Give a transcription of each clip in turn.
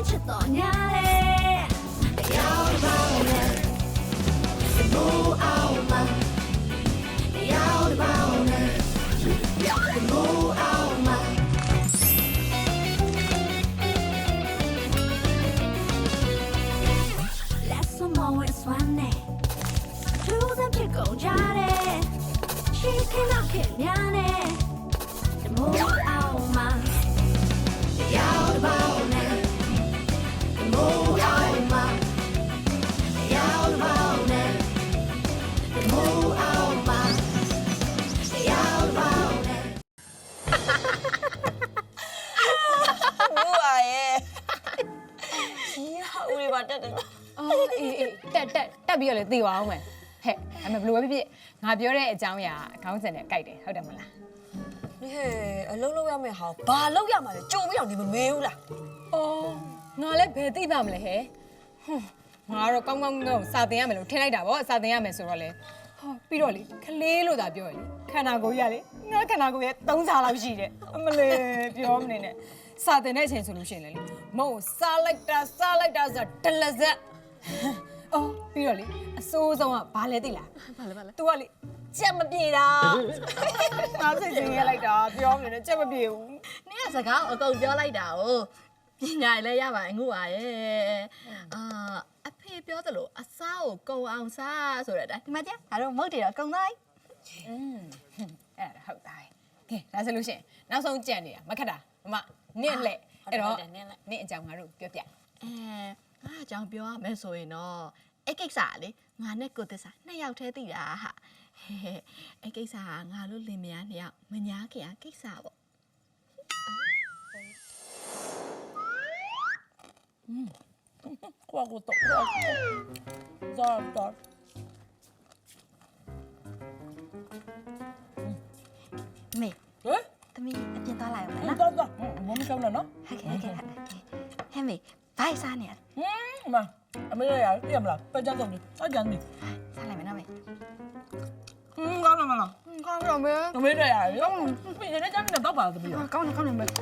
င်းချင်းချစ်တော်ညာတယ်တရားတော်နဲ့ဘူအောင်မတရားတော်နဲ့ဘူအောင်မ Let someone with one name. Two them pick on Johnny. She cannot kill Yanni. The more out my. The out about ပါတက်တယ်နော်အော်အေးအေးတက်တက်တက်ပြီးတော့လေသိပါအောင်မယ်ဟဲ့အမေဘယ်လိုပဲဖြစ်ဖြစ်ငါပြောတဲ့အကြောင်းအရာခေါင်းစဉ်နဲ့ကြိုက်တယ်ဟုတ်တယ်မလားဟဲ့အလုံးလုံးရမယ့်ဟာဘာလုံးရမှာလဲကြုံပြီးတော့နေမမေးဘူးလားအော်ငါလည်းဘယ်သိပါမလဲဟဲ့ဟွန်းငါတော့ကောင်းကောင်းကောင်းစာသင်ရမယ်လို့ထင်လိုက်တာဗောစာသင်ရမယ်ဆိုတော့လေဟောပြီးတော့လေခလေးလို့သာပြောရလေခန္ဓာကိုယ်ရလေငါခန္ဓာကိုယ်ရဲ့၃စားလောက်ရှိတယ်အမလေးပြောမနေနဲ့ စာသင်တဲ့အချိန်ဆိုလို့ရှိရင်လေမဟုတ်စားလိုက်တာစားလိုက်တာဆိုဒလဇက်အော်ပြီးတော့လေအစိုးဆုံးကဘာလဲသိလား ဘာလဲဘာလဲ तू ကလေကြက်မပြေတာငါစိတ်ဆင်းရဲလိုက်တာပြောမနေနဲ့ကြက်မပြေဘူး နင်ကစကားအကုန်ပြောလိုက်တာ哦ပညာလည်းရပါငုပါရဲ့အာအဖေပြောသလိုအစားကိုကုံအောင်စားဆိုတဲ့အတိုင်းဒီမှာကျငါတို့မုတ်တယ်တော့ကုံသွား อืมအဲ့ဒါဟုတ်သားကဲဒါဆိုလို့ရှိရင်နောက်ဆုံးကြံနေတာမခက်တာမမ နင့်လက်အဲ့တော့နင့်အကြောင်းငါတို့ပြောပြအဲငါအကြောင်းပြောရမယ်ဆိုရင်တော့အဲ့ကိစ္စကလေငါနဲ့ကိုသစ္စာနှစ်ယောက်တည်းသိတာဟာဟဲ့ဟဲ့အဲ့ကိစ္စကငါတို့လင်မယားနှစ်ယောက်မညာခင်ကကိစ္စပေါ့ကွာကိုတော့ကွာဇာတော့မေဟဲ့ သမီးအပြင်သွားလိုက်အောင်ဟနော်တော့တော့မမကောင်းလားနော်ဟုတ်ကဲ့ဟုတ်ကဲ့ဟုတ်ကဲ့ဟဲ့မေဘိုက်စားနေရဟင်းမအမေရရပြမလားပကြဆုံးလေးစကြမ်းနေစားလိုက်မယ်နော်မေဟင်းကောင်းလားမလားကောင်းတော့မေအမေရရရောပြင်းနေတဲ့ကြမ်းနေတော့ပါသမီးရောကောင်းတယ်ကောင်းတယ်မေပြန်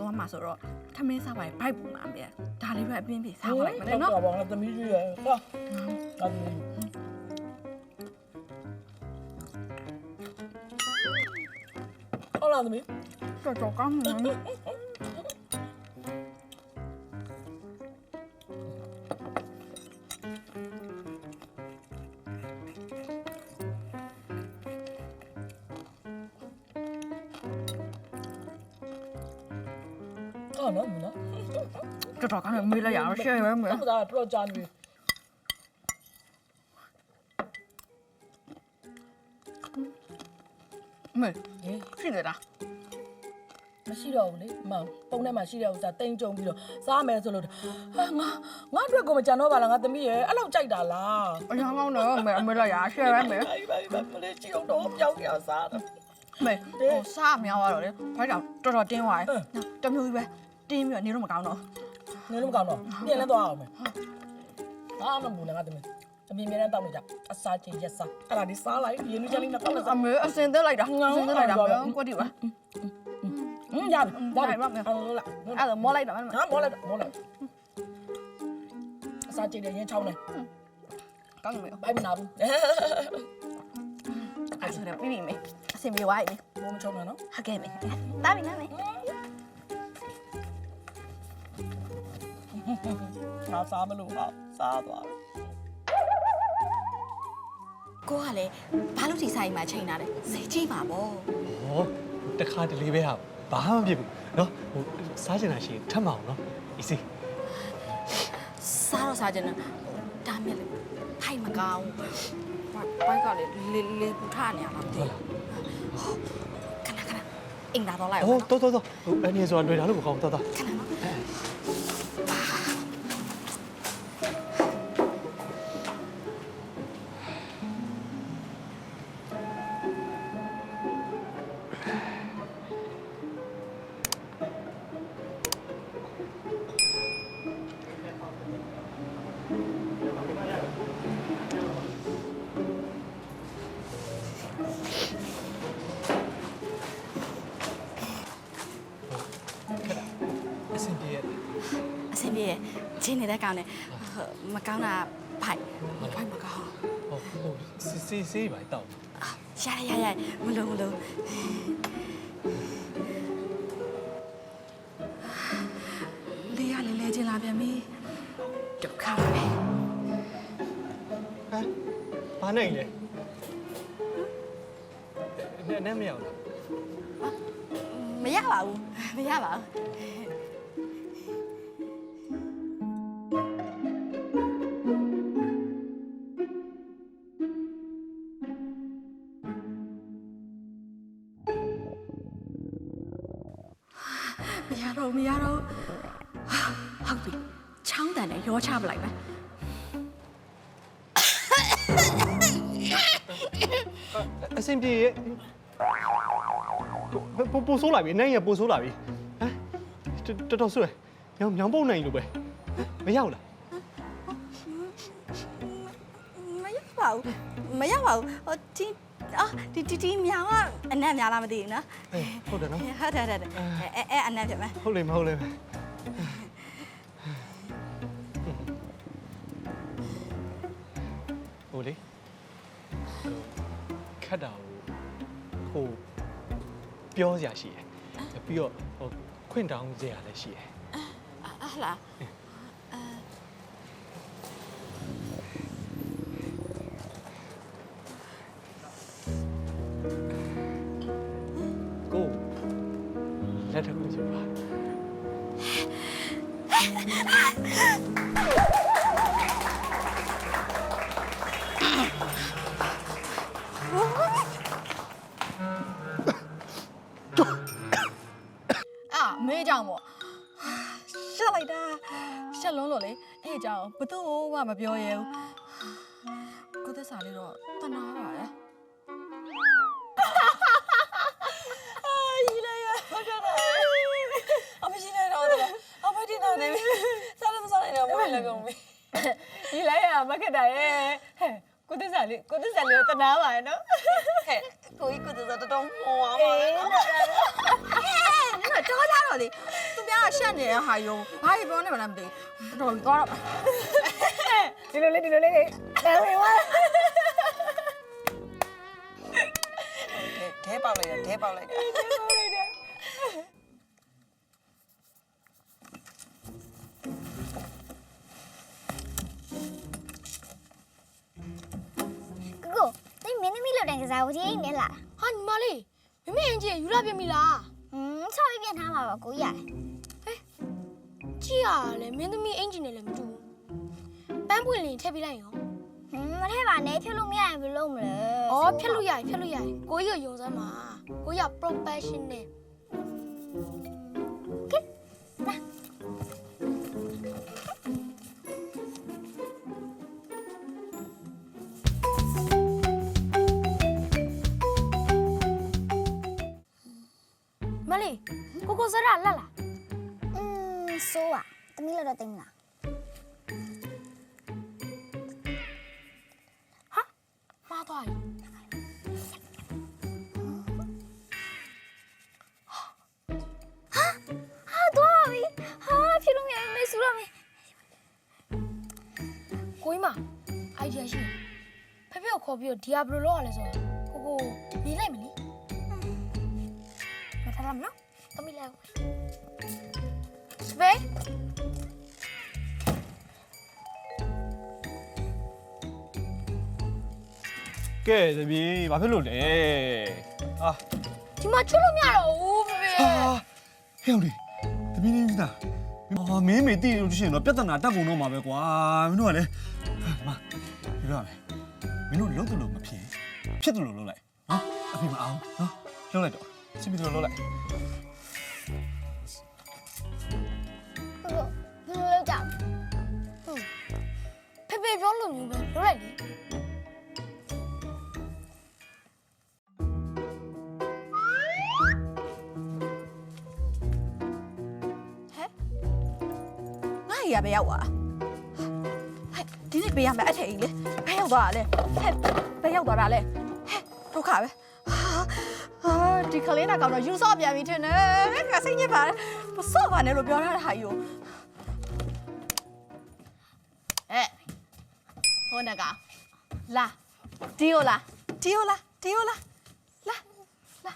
တော့မှာဆိုတော့ထမင်းစားပါဘိုက်ပူမှာမေဒါလေးပဲအပြင်းပြေစားပါလိုက်မယ်နော်တော့ပါငါသမီးကြီးရဟာအဲ့ဒီဟုတ်လားသမီး တော်တော်ကောင်းတယ်နော်ဟုတ်နော်မနော်တော်တော်ကောင်းတယ်မေးလိုက်ရအောင်ရှယ်ရဲမေတော့ဒါ တော့ကြမ်းပြီမေဟေးဖြစ်နေတာမရှိတော့ဘူးလေမပုံထဲမှာရှိတဲ့ဥစ္စာတိမ့်ကြုံပြီးတော့စားမယ်ဆိုလို့ဟာငါငါအတွက်ကိုမကြံတော့ပါလားငါသမီးရဲ့အဲ့လောက်ကြိုက်တာလားအရင်ကောင်းတယ်မေအမေလိုက်ရရှယ်ရဲမေဘာဘာဘာမလေးကြည့်အောင်တော့ပြောင်းပြစားတယ်မေဟိုစားများသွားတော့လေဘိုက်တော့တော်တော်တင်းသွားတယ်တမျိုးကြီးပဲတင်းပြီးတော့နေတော့မကောင်းတော့နေလို့မကောင်းတော့ပြင်လဲသွားအောင်မယ်ဟာမဘူးလားငါသမီး အမြင်မြင်နဲ့တောက်နေကြအစားချင်းရက်စားအဲ့ဒါဒီစားလိုက်ရင်းနှီးချလေးနဲ့တောက်လိုက်စား အမေအစင်သက်လိုက်တာအစင်သက်လိုက်တာမေကွက်တီပါဟင်းရပြီရပြီဟုတ်လားအဲ့ဒါမောလိုက်တာမဟာမောလိုက်မောလိုက်အစားချင်းနဲ့ရင်းချောင်းနေကောင်းမေဘိုက်မနာဘူးအဲ့ဆိုတော့ပြီးပြီမေအစင်ပြေသွားပြီဘောမချုံနဲ့နော်ဟုတ်ကဲ့မေတားပြီနော်မေငါစားမလို့ဟာစားသွားတယ် ကိုကလည်းဘာလို့ဒီဆိုင်မှာချိန်တာလဲစိတ်ကြည့်ပါဗော ဟောတခါတလေပဲဟာဘာမှမဖြစ်ဘူးเนาะဟိုစားချင်တာရှိရင်ထပ်မအောင်เนาะအီစီ စားတော့စားကြတယ်ဒါမြက်လေဖိုက်မကောင်းဘိုက်ကလေလေလေပူထနေရမှာမသိ ဟုတ်လား ခဏခဏအင်္ဂါတော့လိုက် ဟိုတော်တော်တော်ဟိုအနေဆိုတာလွယ်တာလို့မကောင်းဘူးတော်တော် ခဏနော် ဏ ရဲ့ချင်းနေတဲ့ကောင်နဲ့ဟိုမကောင်းတာဖိုက်ဖိုက်မကောင်းဟိုဟိုစေးစေးစေးပါတောက်အာရရရရမလုံးမလုံးလေးရလေးလဲချင်းလာပြန်ပြီဒုက္ခပဲဟမ်ဘာနိုင်လဲနဲ့နဲ့မရဘူးမရပါဘူးမရပါဘူး ရောချပလိုက်မယ်အဆင်ပြေရဲ့ပိုပိုဆိုးလာပြီနိုင်ရပိုဆိုးလာပြီဟမ်တော်တော်ဆိုးရညောင်ညောင်ပုတ်နိုင်လို့ပဲမရောက်လားမရပါဘူးမရပါဘူးဟိုဒီအာဒီဒီဒီမြောင်ကအနက်များလားမသိဘူးနော်အေးဟုတ်တယ်နော်ဟုတ်တယ်ဟုတ်တယ်အဲအဲအနက်ဖြစ်မယ်ဟုတ်လေမဟုတ်လေ ဟိုလေခတ်တာဟိုပြောစရာရှိတယ်ပြီးတော့ဟိုခွင့်တောင်းစရာလည်းရှိတယ်အဟလားကိုလက်ထပ်ကိုဆိုပါ ဘသူ့မှမပြောရဲဘူးကိုသက်စာလေးတော့တနာပါရဲ့အာကြီးလိုက်ရဘာကြတာအမရှိနေတော့တယ်အမဒီနာနေပြီစားလို့မစားနိုင်တော့ဘယ်လဲကုန်ပြီဒီလိုက်ရမခက်တာရဲ့ဟဲ့ကိုသစ္စာလေးကိုသစ္စာလေးကိုတနာပါရဲ့နော်ဟဲ့ကိုကြီးကိုသက်စာတော်တော်မောပါလေ နော်ဟဲ့နော်ကြောကြတော့လေသူများကရှက်နေတဲ့ဟာယုံဘာကြီးပြောနေမှလည်းမသိဘူးတော်တော်သွားတော့ဒီလိုလေးဒီလိုလေးအဲဝေဝါဒဲပေါက်လိုက်တယ်ဒဲပေါက်လိုက်တယ်ကိုကိုတိမင်းသမီးလောက်တဲ့ကစားဝကြီးနေလားဟာညီမလေးမမေအင်ကြီးယူလာပြန်ပြီလား ဟွန်းဆောက်ပြီးပြန်ထားမှာပါကိုကြီးရတယ်ကြည့်ရလဲမင်းသမီးအင်ဂျင်နဲ့လည်းမတူဘူးပန်းပွင့်လင်ထည့်ပေးလိုက်ရောဟွန်းမထဲပါနဲ့ဖြုတ်လို့မရရင်ဘယ်လိုလုပ်မလဲအော်ဖြတ်လို့ရတယ်ဖြတ်လို့ရတယ်ကိုကြီးကိုယုံစမ်းပါကိုကြီးက professional ကိုကိုစရလာလာ อืมဆိုးอ่ะတမီးလောက်တော့တိမလား မှားသွားပြီ ဟာတော့ပြီဟာဖြုတ်လို့မရရင်မေးဆူရမယ် ကိုကြီးမအိုင်ဒီယာရှိတယ်ဖဖေကိုခေါ်ပြီးတော့ဒီယာဘယ်လိုလုပ်ရလဲဆိုတော့ကိုကိုနေလိုက်မလဲ မထားလားမနော် သမီးလို က်စပယ်ကဲသမီးဘာဖြစ်လို့လဲအာ ဒီမှာချွတ်လို့မရတော့ဘူးဖဖေဟာဟဲ့ဦးလေးတမီးလေးဦးသားဟာမင်းမေတိလို့ရှိရင်တော့ပြဿနာတက်ကုန်တော့မှာပဲကွာမင်းတို့ကလည်းဟာဒီမှာပြောရမယ်မင်းတို့လုံးတယ်လို့မဖြစ်ဖြစ်တယ်လို့လုပ်လိုက်နော်အဖေမအောင်နော်လုပ်လိုက်တော့စီမီတို့လုပ်လိုက် ကိုကိုဘယ်လိုလုပ်ကြမလဲဖဖေပြောလို့မျိုးပဲလုပ်လိုက်လေငါ့ရပဲရောက်သွားဟဲ့ဒီနေ့ပေးရမယ်အထက်ကြီးလေဘယ်ရောက်သွားတာလဲဟဲ့ဘယ်ရောက်သွားတာလဲဟဲ့ဒုက္ခပဲဟာဟာ ဒီကလေးနာကောင်တော့ယူဆော့ပြန်ပြီထင်တယ်ငါစိတ်ညစ်ပါတယ်မဆော့ပါနဲ့လို့ပြောထားတာဟာယူအဲဟိုနကလာဒီယိုလာဒီယိုလာဒီယိုလာလာလာ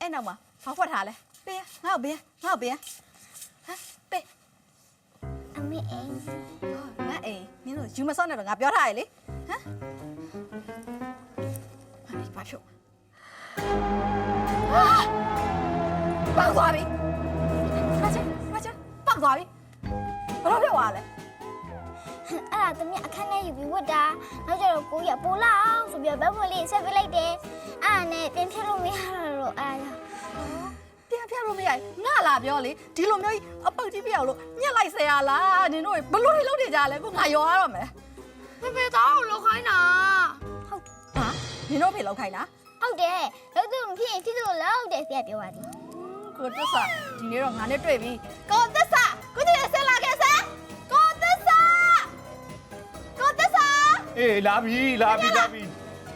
အဲ့နောက်မှာဘာဖွက်ထားလဲပေးငါ့ကိုပေးငါ့ကိုပေးဟမ်ပေးအမေအိမ်ငါအိမ်မင်းတို့ယူမဆော့နဲ့တော့ငါပြောထားရလေဟမ်ဘာဖြစ် Thank you. ပေါက်သွားပြီဘာချင်ဘာချင်ပေါက်သွားပြီဘယ်လိုဖြစ်သွားလဲအဲ့ဒါသမီးအခန်းထဲယူပြီးဝတ်တာနောက်ကျတော့ကိုကြီးကပိုလာအောင်ဆိုပြီးတော့ဘက်ဖွင့်လေးဆက်ပေးလိုက်တယ်အဲ့ဒါနဲ့ပြန်ဖြတ်လို့မရတော့လို့အဲ့ဒါကြောင့်ပြန်ဖြတ်လို့မရငါလာပြောလေဒီလိုမျိုးကြီးအပုတ်ကြီးပြအောင်လို့ညက်လိုက်ဆရာလားနင်တို့ဘလို့တွေလုပ်နေကြလဲကိုငါရောရတော့မယ်ဖေဖေသားကိုလောက်ခိုင်းတာဟာနင်တို့ဖေလောက်ခိုင်းလား ဟုတ်တယ်လို့သူမဖြစ်ရင်ဖြစ်လို့လောက်တယ်ပြပြောပါသည်ကိုသစ္စာဒီနေ့တော့ငါနဲ့တွေ့ပြီကိုသစ္စာကိုကြည့်ရဆက်လာခဲ့စမ်းကိုသစ္စာကိုသစ္စာအေးလာပြီလာပြီလာပြီ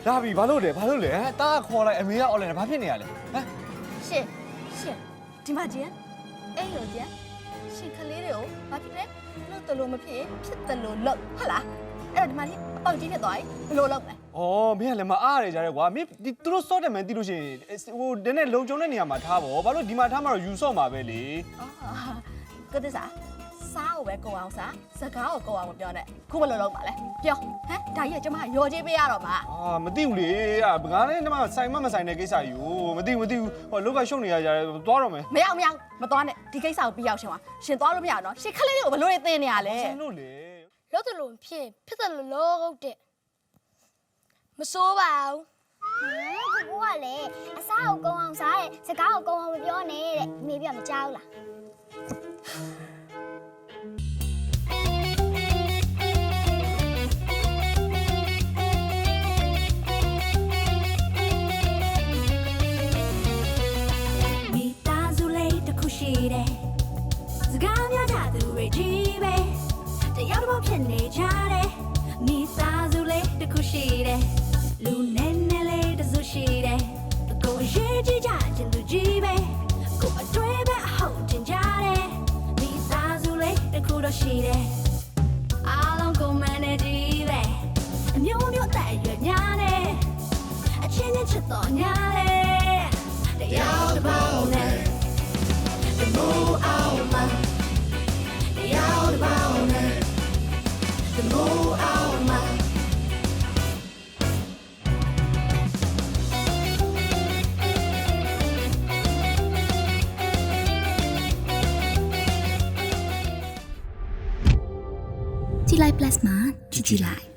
လာပြီဘာလို့လဲဘာလို့လဲဟမ်တားခေါ်လိုက်အမေကအော်လိုက်ဘာဖြစ်နေရလဲဟမ်ရှင်ရှင်ဒီမှာကျန်အဲ့လိုကျန်ရှင်ကလေးတွေကိုဘာဖြစ်လဲလို့တလို့မဖြစ်ဖြစ်တယ်လို့လုပ်ဟုတ်လားအဲ့တော့ဒီမှာလေအပေါက်ကြီးဖြစ်သွားပြီဘယ်လိုလုပ်မလဲ အော်မင်းကလည်းမအားရကြတယ်ကွာမင်းဒီသူတို့စော့တယ်မှန်တီးလို့ရှိရင်ဟိုနည်းနည်းလုံချုံတဲ့နေရာမှာထားပါဘာလို့ဒီမှာထားမှတော့ယူဆော့မှာပဲလေအာကိုသစ္စာစားကိုပဲကိုအောင်စားစကားကိုကိုအောင်မပြောနဲ့ခုဘယ်လိုလုပ်ပါလဲပြောဟမ်ဒါကြီးကကျမရော်ကြီးပေးရတော့မှာအာမသိဘူးလေအာငါလည်းဒီမှာဆိုင်မမဆိုင်တဲ့ကိစ္စယူမသိဘူးမသိဘူးဟိုလောက်ကရှုပ်နေရကြတယ်သွားတော့မယ်မရောက်မရောက်မသွားနဲ့ဒီကိစ္စကိုပြီးရောက်ရှင်ပါရှင်သွားလို့မရတော့ရှင်ခလေးတွေကိုဘယ်လိုတွေသင်နေရလဲဆင်းလို့လေလို့တယ်လို့ဖြစ်ဖြစ်တယ်လို့လောက်တဲ့ မစိုးပါဘူးကိုကလည်းအစားကိုကုံအောင်စားတဲ့စကားကိုကုံအောင်မပြောနဲ့တဲ့မိပြမကြောက်လားမိသားစုလေးတစ်ခုရှိတယ်စကားများကြသူတွေကြီးပဲတယောက်တစ်ပေါက်ဖြစ်နေကြတယ်မိသားစုလေးတစ်ခုရှိတယ် လူနဲ့နဲ့လေးတစ်စုရှိတယ်ကိုယ်ရေးကြည့်ကြခြင်းသူကြီးပဲကိုယ်အတွေ့ပဲအဟုတ်တင်ကြတယ်မိသားစုလေးတစ်ခုတော့ရှိတယ်အားလုံးကိုမန်နေကြည့်ပဲအမျိုးမျိုးတဲ့ရွယ်များတယ်အချင်းချင်းချစ်တော်ညာတယ်တရားတစ်ပေါင်းနဲ့ The more ကြည်လိုက် plus မှာကြည်ကြည်လိုက်